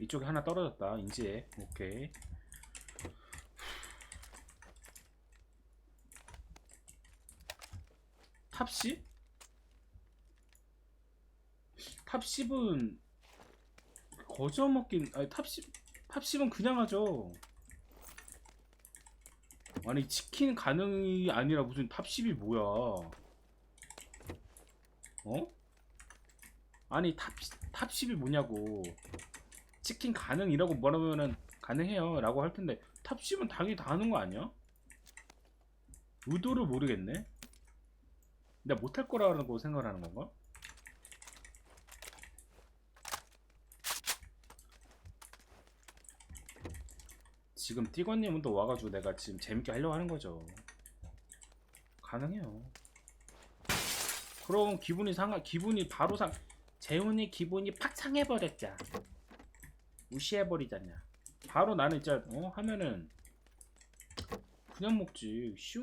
이쪽에 하나 떨어졌다 인지해 오케이. 탑10? 탑10은 거저 먹긴 아니 탑10 탑10은 그냥 하죠. 아니 치킨 가능이 아니라 무슨 탑10이 뭐야? 어? 아니 탑, 탑10이 뭐냐고 치킨 가능이라고 뭐라면은 가능해요 라고 할 텐데 탑10은 당연히 다 하는 거 아니야? 의도를 모르겠네 내가 못할 거라고 생각을 하는 건가? 지금 띠건님은 또 와가지고 내가 지금 재밌게 하려고 하는 거죠 가능해요 그럼 기분이 상하 기분이 바로 상 재훈이 기분이 팍 상해버렸자 무시해버리잖냐. 바로 나는 진짜 어? 하면은 그냥 먹지. 쉬운